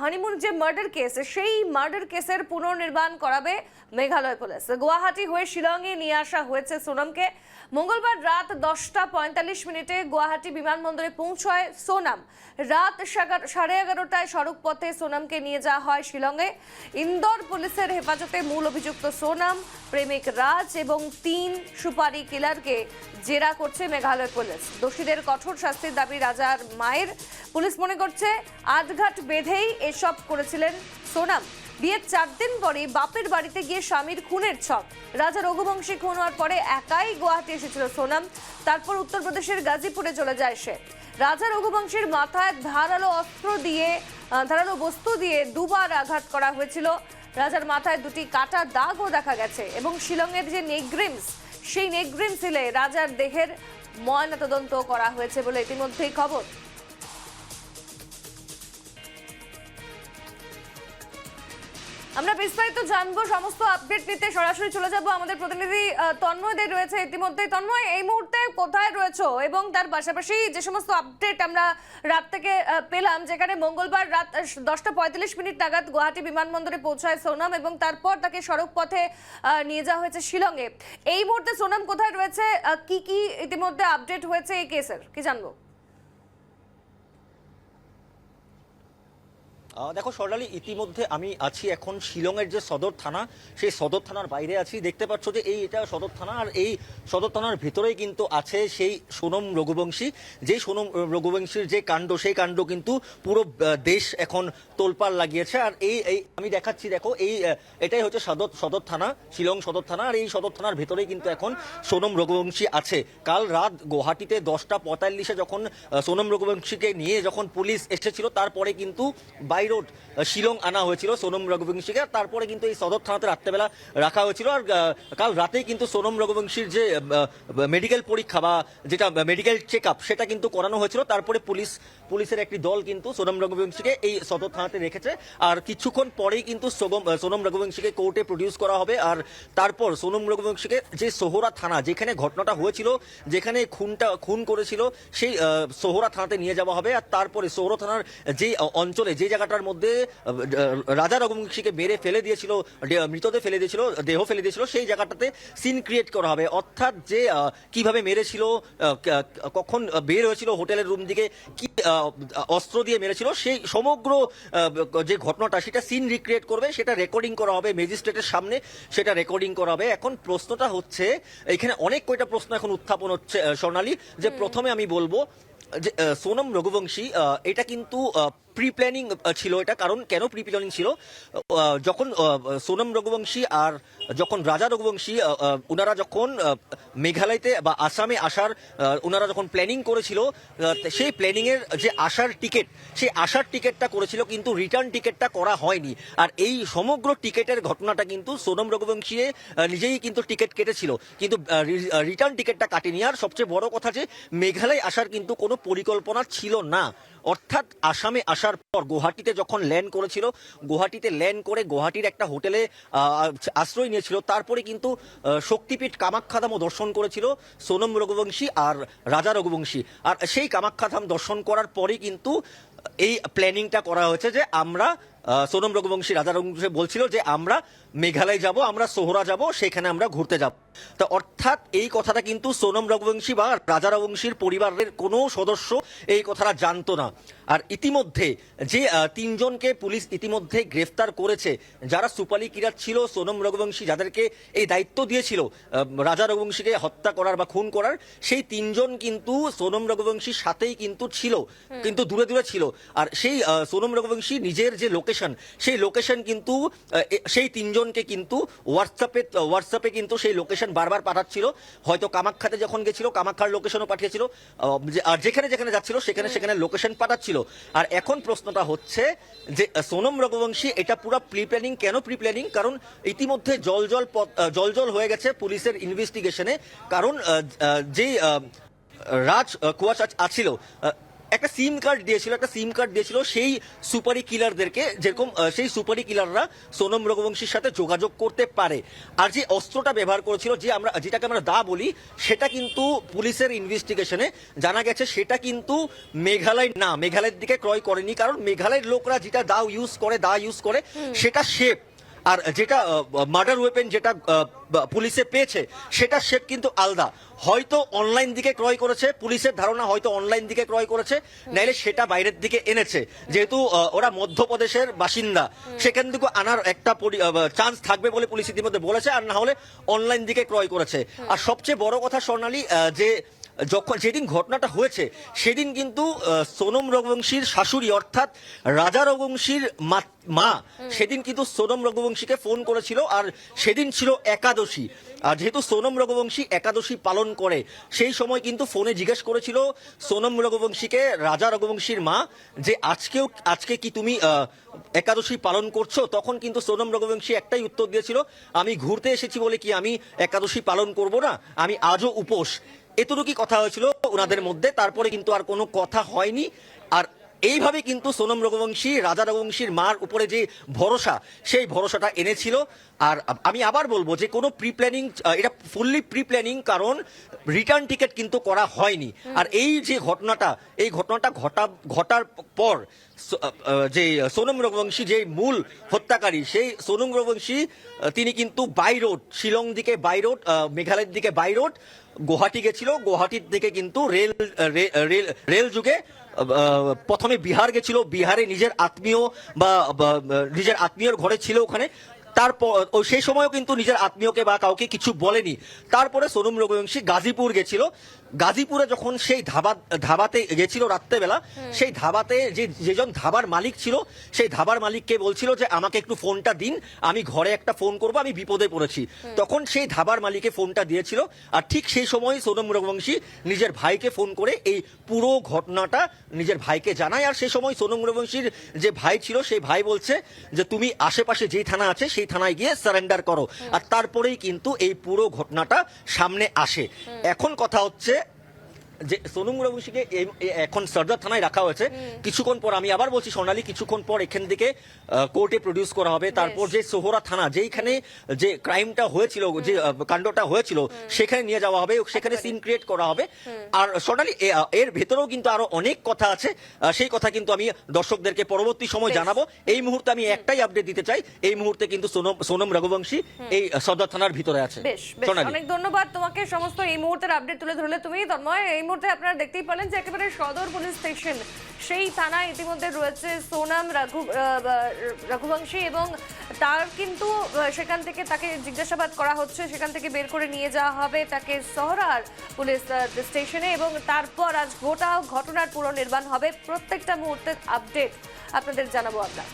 Honeymoon যে murder case সেই murder কেসের পুনর্নির্মাণ করাবে মেঘালয় পুলিশ। গুয়াহাটি হয়ে শিলংয়ে নিয়ে আসা হয়েছে সোনামকে। মঙ্গলবার রাত দশটা পঁয়তাল্লিশ মিনিটে গুয়াহাটি বিমানবন্দরে পৌঁছয় সোনাম। রাত সাড়ে এগারোটায় সড়ক পথে সোনামকে নিয়ে যাওয়া হয় শিলংয়ে। ইন্দোর পুলিশের হেফাজতে মূল অভিযুক্ত সোনাম, প্রেমিক রাজ এবং তিন সুপারি কিলারকে জেরা করছে মেঘালয় পুলিশ। দোষীদের কঠোর শাস্তির দাবি রাজার মায়ের। পুলিশ মনে করছে, আধঘাট বেঁধেই এসব করেছিলেন সোনাম। বিয়ের চার দিন পরে বাপের বাড়িতে গিয়ে স্বামীর খুনের ছক। রাজা রঘুবংশী খুন হওয়ার পরে একাই গুয়াহাটি এসেছিল সোনাম। তারপর উত্তরপ্রদেশের গাজীপুরে চলে যায় সে। রাজা রঘুবংশীর মাথায় ধারালো অস্ত্র দিয়ে ধারালো বস্তু দিয়ে দুবার আঘাত করা হয়েছিল। রাজার মাথায় দুটি কাটা দাগও দেখা গেছে এবং শিলংয়ের যে নেগ্রিমস, সেই নেগ্রিম সিলে রাজার দেহের ময়নাতদন্ত করা হয়েছে বলে ইতিমধ্যেই খবর। আমরা বিস্তারিত জানব সমস্ত আপডেট নিতে সরাসরি চলে যাব। আমাদের প্রতিনিধি আহ, তন্ময় দে রয়েছে ইতিমধ্যে তন্ময় এই মুহূর্তে কোথায় রয়েছে? এবং তার পাশাপাশি যে সমস্ত আপডেট আমরা রাত থেকে পেলাম যেখানে মঙ্গলবার রাত দশটা পঁয়তাল্লিশ মিনিট নাগাদ গুয়াহাটি বিমানবন্দরে পৌঁছায় সোনাম এবং তারপর তাকে সড়ক পথে নিয়ে যাওয়া হয়েছে শিলংয়ে। এই মুহূর্তে সোনাম কোথায় রয়েছে? কি কি ইতিমধ্যে আপডেট হয়েছে এই কেসের কি জানব? দেখো স্বর্ণালী ইতিমধ্যে আমি আছি এখন শিলংয়ের যে সদর থানা, সেই সদর থানার বাইরে আছি। দেখতে পাচ্ছ যে এই এটা সদর থানা, আর এই সদর থানার ভেতরেই কিন্তু আছে সেই সোনম রঘুবংশী। যে সোনম রঘুবংশীর যে কাণ্ড, সেই কাণ্ড কিন্তু পুরো দেশ এখন তোলপাড় লাগিয়েছে। আর এই এই আমি দেখাচ্ছি, দেখো, এই এটাই হচ্ছে সদর সদর থানা, শিলং সদর থানা, আর এই সদর থানার ভেতরেই কিন্তু এখন সোনম রঘুবংশী আছে। কাল রাত গুয়াহাটিতে দশটা পঁয়তাল্লিশে যখন সোনম রঘুবংশীকে নিয়ে যখন পুলিশ এসেছিল, তারপরে কিন্তু বাই রোড শিলং আনা হয়েছিল সোনম রঘুবংশীকে। তারপরে কিন্তু এই সদর থানাতে রাত্রেবেলা রাখা হয়েছিল। আর কাল রাতেই কিন্তু সোনম রঘুবংশীর যে মেডিকেল পরীক্ষা বা যেটা মেডিকেল চেক আপ সেটা কিন্তু করানো হয়েছিল। তারপরে পুলিশ, পুলিশের একটি দল কিন্তু সোনম রঘুবংশীকে এই সদর থানাতে রেখেছে। আর কিছুক্ষণ পরেই কিন্তু সোনম রঘুবংশীকে কোর্টে প্রডিউস করা হবে। আর তারপর সোনম রঘুবংশীকে যে সোহরা থানা, যেখানে ঘটনাটা হয়েছিল, যেখানে খুনটা, খুন করেছিল, সেই সোহরা থানাতে নিয়ে যাওয়া হবে। আর তারপরে সোহরা থানার যে অঞ্চলে, যে জায়গাটার মধ্যে রাজা রঘুবংশীকে মেরে ফেলে দিয়েছিল মৃতদেহ ফেলে দিয়েছিল দেহ ফেলে দিয়েছিল সেই জায়গাটাতে সিন ক্রিয়েট করা হবে। অর্থাৎ যে কীভাবে মেরেছিল কখন বের হয়েছিল হোটেলের রুম দিকে কি অস্ত্র দিয়ে মেরেছিল সেই সমগ্র যে ঘটনাটা সেটা সিন রিক্রিয়েট করবে সেটা রেকর্ডিং করা হবে ম্যাজিস্ট্রেটের সামনে সেটা রেকর্ডিং করা হবে। এখন প্রশ্নটা হচ্ছে এখানে অনেক কয়টা প্রশ্ন এখন উত্থাপন হচ্ছে স্বর্ণালী যে প্রথমে আমি বলব যে সোনম রঘুবংশী এটা কিন্তু প্রি প্ল্যানিং ছিল এটা। কারণ কেন প্রি প্ল্যানিং ছিল যখন সোনম রঘুবংশী আর যখন রাজা রঘুবংশী ওনারা যখন মেঘালয়তে বা আসামে আসার ওনারা যখন প্ল্যানিং করেছিল সেই প্ল্যানিং এর যে আসার টিকিট সেই আসার টিকিটটা করেছিল, কিন্তু রিটার্ন টিকিটটা করা হয়নি। আর এই সমগ্র টিকিটের ঘটনাটা কিন্তু সোনম রঘুবংশী নিজেই কিন্তু টিকিট কেটেছিল। কিন্তু রিটার্ন টিকিটটা কাটেনি। আর সবচেয়ে বড় কথা যে, মেঘালয় আসার কিন্তু কোনো পরিকল্পনা ছিল না। অর্থাৎ আসামে আসার পর গুয়াহাটিতে যখন ল্যান্ড করেছিল, গুয়াহাটিতে ল্যান্ড করে গুয়াহাটির একটা হোটেলে আশ্রয় নিয়েছিল। তারপরে কিন্তু শক্তিপীঠ কামাখ্যাধামও দর্শন করেছিল সোনম রঘুবংশী আর রাজা রঘুবংশী। আর সেই কামাখ্যাধাম দর্শন করার পরে কিন্তু এই প্ল্যানিংটা করা হয়েছে যে আমরা সোনম রঘুবংশী, রাজা রঘুবংশী বলছিল যে আমরা মেঘালয় যাব আমরা সোহরা যাব সেখানে আমরা ঘুরতে যাব। তা অর্থাৎ এই কথাটা কিন্তু সোনম রঘুবংশী বা রাজা রঘুবংশীর পরিবারের কোনো সদস্য এই কথাটা জানতো না। আর ইতিমধ্যে যে তিনজনকে পুলিশ ইতিমধ্যে গ্রেফতার করেছে যারা সুপালি কিরাত ছিল সোনম রঘুবংশী যাদেরকে এই দায়িত্ব দিয়েছিল রাজা রঘুবংশীকে হত্যা করার বা খুন করার সেই তিনজন কিন্তু সোনম রঘুবংশীর সাথেই কিন্তু ছিল কিন্তু দূরে দূরে ছিল। আর সেই সোনম রঘুবংশী নিজের যে লোকেশন সেই লোকেশন কিন্তু সেই এ- তিনজনকে কিন্তু হোয়াটসঅ্যাপে হোয়াটসঅ্যাপে কিন্তু সেই লোকেশন বারবার পাঠাচ্ছিল। হয়তো কামাখ্যাতে যখন গেছিল কামাখ্যার লোকেশনও পাঠিয়েছিল। আর যেখানে যেখানে যাচ্ছিল সেখানে সেখানে লোকেশন পাঠাচ্ছিল। আর এখন প্রশ্নটা হচ্ছে যে সোনম রঘুবংশী এটা পুরো প্রি প্ল্যানিং কেন প্রি প্ল্যানিং কারণ ইতিমধ্যে জল জল জল জল হয়ে গেছে পুলিশের ইনভেস্টিগেশনে কারণ আহ, আহ, যে রাজ কুয়াশা আছিল একটা সিম কার্ড দিয়েছিল একটা সিম কার্ড দিয়েছিল সেই সুপারি কিলারদেরকে যেরকম সেই সুপারি কিলাররা সোনম রঘুবংশীর সাথে যোগাযোগ করতে পারে। আর যে অস্ত্রটা ব্যবহার করেছিল যে আমরা যেটাকে আমরা দা বলি সেটা কিন্তু পুলিশের ইনভেস্টিগেশনে জানা গেছে সেটা কিন্তু মেঘালয় না মেঘালয়ের দিকে ক্রয় করেনি কারণ মেঘালয়ের লোকরা যেটা দা ইউজ করে দা ইউজ করে সেটা শেপ আর যেটা মার্ডার ওয়েপেন যেটা পুলিশে পেয়েছে সেটা শেপ কিন্তু আলাদা। হয়তো অনলাইন দিকে ক্রয় করেছে পুলিশের ধারণা হয়তো অনলাইন দিকে ক্রয় করেছে নাইলে সেটা বাইরের দিকে এনেছে। যেহেতু ওরা মধ্যপ্রদেশের বাসিন্দা সেখান থেকে আনার একটা চান্স থাকবে বলে পুলিশ ইতিমধ্যে বলেছে আর না হলে অনলাইন দিকে ক্রয় করেছে। আর সবচেয়ে বড় কথা স্বর্ণালী যে যখন যেদিন ঘটনাটা হয়েছে সেদিন কিন্তু সোনম রঘুবংশীর শাশুড়ি অর্থাৎ রাজা রঘুবংশীর মা- মা সেদিন কিন্তু সোনম রঘুবংশীকে ফোন করেছিল আর সেদিন ছিল একাদশী। আর যেহেতু সোনম রঘুবংশী একাদশী পালন করে সেই সময় কিন্তু ফোনে জিজ্ঞেস করেছিল সোনম রঘুবংশীকে রাজা রঘুবংশীর মা যে আজকেও আজকে কি তুমি একাদশী পালন করছ? তখন কিন্তু সোনম রঘুবংশী একটাই উত্তর দিয়েছিল আমি ঘুরতে এসেছি বলে কি আমি একাদশী পালন করব না? আমি আজও উপোস। এতটুকুই কথা হয়েছিল ওনাদের মধ্যে তারপরে কিন্তু আর কোনো কথা হয়নি। এইভাবে কিন্তু সোনম রঘুবংশী রাজা রঘুবংশীর মার উপরে যে ভরসা সেই ভরসাটা এনেছিল। আর আমি আবার বলব যে কোনো প্রি প্ল্যানিং এটা ফুললি প্রি প্ল্যানিং কারণ রিটার্ন টিকিট কিন্তু করা হয়নি। আর এই যে ঘটনাটা এই ঘটনাটা ঘটা ঘটার পর যে সোনম রঘুবংশী যে মূল হত্যাকারী সেই সোনম রঘুবংশী তিনি কিন্তু বাই রোড শিলং দিকে বাই রোড মেঘালয়ের দিকে বাই রোড গুয়াহাটি গেছিল। গুয়াহাটির দিকে কিন্তু রেল রেল রেল যুগে প্রথমে বিহার গেছিল, বিহারে নিজের আত্মীয় বা, নিজের আত্মীয়র ঘরে ছিল ওখানে। তারপর, ও সেই সময়ও কিন্তু নিজের আত্মীয়কে বা কাউকে কিছু বলেনি। তারপরে সোনম রঘুবংশী গাজীপুর গেছিল। গাজীপুরে যখন সেই ধাবা ধাবাতে গেছিল রাত্রেবেলা সেই ধাবাতে যে যেজন ধাবার মালিক ছিল সেই ধাবার মালিককে বলছিল যে আমাকে একটু ফোনটা দিন আমি ঘরে একটা ফোন করব আমি বিপদে পড়েছি। তখন সেই ধাবার মালিকে ফোনটা দিয়েছিল আর ঠিক সেই সময় সোনম রঘুবংশী নিজের ভাইকে ফোন করে এই পুরো ঘটনাটা নিজের ভাইকে জানায় আর সেই সময় সোনম রঘুবংশীর যে ভাই ছিল সেই ভাই বলছে যে তুমি আশেপাশে যেই থানা আছে সেই থানায় গিয়ে সারেন্ডার করো। আর তারপরেই কিন্তু এই পুরো ঘটনাটা সামনে আসে। এখন কথা হচ্ছে যে এই- এই- এখন সর্দার থানায় রাখা হয়েছে। কিছুক্ষণ পর আমি আবার বলছি সোনালী কিছুক্ষণ পর এখান থেকে কোর্টে প্রডিউস করা হবে। তারপর যে সোহরা থানা যেইখানে যে ক্রাইমটা হয়েছিল যে কাণ্ডটা হয়েছিল সেখানে নিয়ে যাওয়া হবে সেখানে সিন ক্রিয়েট করা হবে। আর সোনালী এর ভেতরেও কিন্তু আরও অনেক কথা আছে। সেই কথা কিন্তু আমি দর্শকদেরকে পরবর্তী সময় জানাব। এই মুহূর্তে আমি একটাই আপডেট দিতে চাই। এই মুহূর্তে কিন্তু সোনম সোনম রঘুবংশী এই সদর থানার ভিতরে আছে। অনেক ধন্যবাদ তোমাকে। সমস্ত এই মুহূর্তের আপডেট তুলে ধরলে তুমি। তন্ময় এই মুহূর্তে আপনারা দেখতেই পেলেন যে একেবারে সদর পুলিশ স্টেশন, সেই থানায় ইতিমধ্যে রয়েছে সোনাম রঘু রঘুবংশী এবং তার কিন্তু সেখান থেকে তাকে জিজ্ঞাসাবাদ করা হচ্ছে, সেখান থেকে বের করে নিয়ে যাওয়া হবে তাকে সহরার পুলিশ স্টেশনে এবং তারপর আজ গোটা ঘটনার পুরো নির্মাণ হবে। প্রত্যেকটা মুহূর্তের আপডেট আপনাদের জানাব আমরা।